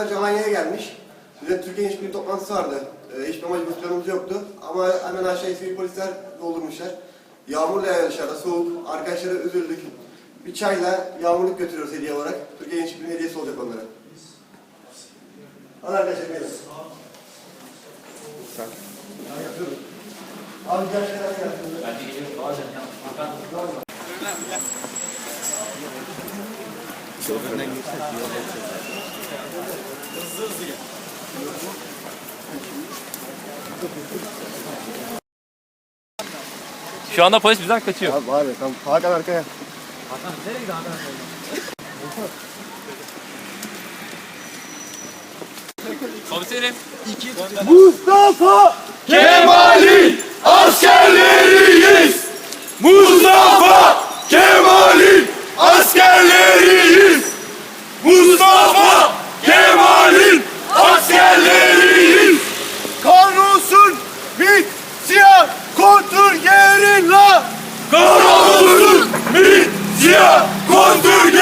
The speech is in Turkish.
arkadaş Alanya'ya gelmiş. Bize Türkiye Gençlik Birliği toplantısı vardı. Ee, hiçbir amacı bir planımız yoktu. Ama hemen aşağıya sivil polisler doldurmuşlar. Yağmurla yağıyor dışarıda, soğuk. Arkadaşlara üzüldük. Bir çayla yağmurluk götürüyoruz hediye olarak. Türkiye Gençlik Birliği hediyesi olacak onlara. Al arkadaşlar gelin. Sen. Ben yapıyorum. Abi gel şöyle gel. Ben de geliyorum bazen ya. Hakan. Şu anda polis bizden kaçıyor. Abi ya tamam. Hakan arkaya. Hakan nereye gidiyor Hakan? Komiserim. Mustafa Kemal'in askerleriyiz. Mustafa Kemal'in askerleriyiz. Mustafa Kemal'in askerleriyiz. Kahrolsun mit siyah kontur gerilla. Kahrolsun mit siyah kontur gerilla.